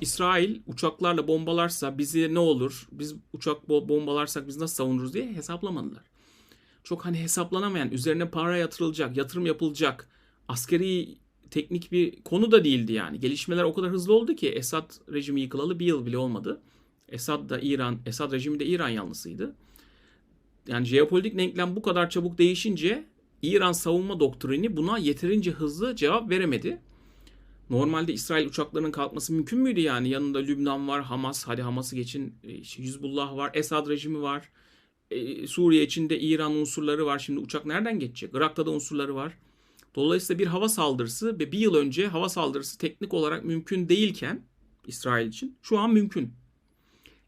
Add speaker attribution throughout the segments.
Speaker 1: İsrail uçaklarla bombalarsa bizi ne olur? Biz uçak bo- bombalarsak biz nasıl savunuruz diye hesaplamadılar. Çok hani hesaplanamayan, üzerine para yatırılacak, yatırım yapılacak, askeri teknik bir konu da değildi yani. Gelişmeler o kadar hızlı oldu ki Esad rejimi yıkılalı bir yıl bile olmadı. Esad da İran, Esad rejimi de İran yanlısıydı. Yani jeopolitik denklem bu kadar çabuk değişince İran savunma doktrini buna yeterince hızlı cevap veremedi. Normalde İsrail uçaklarının kalkması mümkün müydü yani? Yanında Lübnan var, Hamas, hadi Hamas'ı geçin, e, işte Hizbullah var, Esad rejimi var. E, Suriye içinde İran unsurları var. Şimdi uçak nereden geçecek? Irak'ta da unsurları var. Dolayısıyla bir hava saldırısı ve bir yıl önce hava saldırısı teknik olarak mümkün değilken İsrail için şu an mümkün.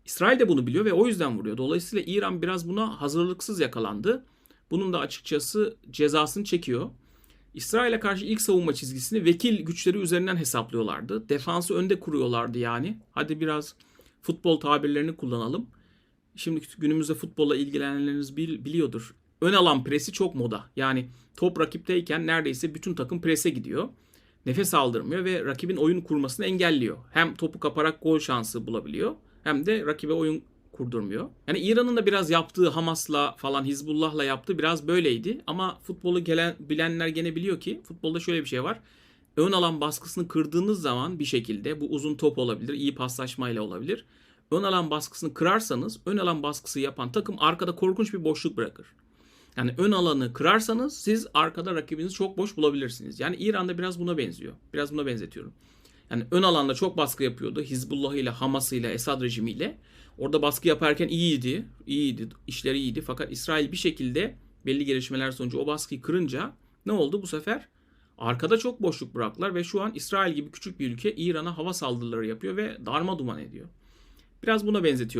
Speaker 1: İsrail de bunu biliyor ve o yüzden vuruyor. Dolayısıyla İran biraz buna hazırlıksız yakalandı. Bunun da açıkçası cezasını çekiyor. İsrail'e karşı ilk savunma çizgisini vekil güçleri üzerinden hesaplıyorlardı. Defansı önde kuruyorlardı yani. Hadi biraz futbol tabirlerini kullanalım. Şimdi günümüzde futbolla ilgilenenleriniz bil- biliyordur. Ön alan presi çok moda. Yani top rakipteyken neredeyse bütün takım prese gidiyor. Nefes aldırmıyor ve rakibin oyun kurmasını engelliyor. Hem topu kaparak gol şansı bulabiliyor hem de rakibe oyun kurdurmuyor. Yani İran'ın da biraz yaptığı Hamas'la falan Hizbullah'la yaptığı biraz böyleydi. Ama futbolu gelen, bilenler gene biliyor ki futbolda şöyle bir şey var. Ön alan baskısını kırdığınız zaman bir şekilde bu uzun top olabilir, iyi paslaşmayla olabilir. Ön alan baskısını kırarsanız ön alan baskısı yapan takım arkada korkunç bir boşluk bırakır. Yani ön alanı kırarsanız siz arkada rakibinizi çok boş bulabilirsiniz. Yani İran'da biraz buna benziyor. Biraz buna benzetiyorum. Yani ön alanda çok baskı yapıyordu. Hizbullah ile, Hamas ile, Esad rejimiyle. Orada baskı yaparken iyiydi. iyiydi, işleri iyiydi. Fakat İsrail bir şekilde belli gelişmeler sonucu o baskıyı kırınca ne oldu bu sefer? Arkada çok boşluk bıraktılar ve şu an İsrail gibi küçük bir ülke İran'a hava saldırıları yapıyor ve darma duman ediyor. Biraz buna benzetiyorum.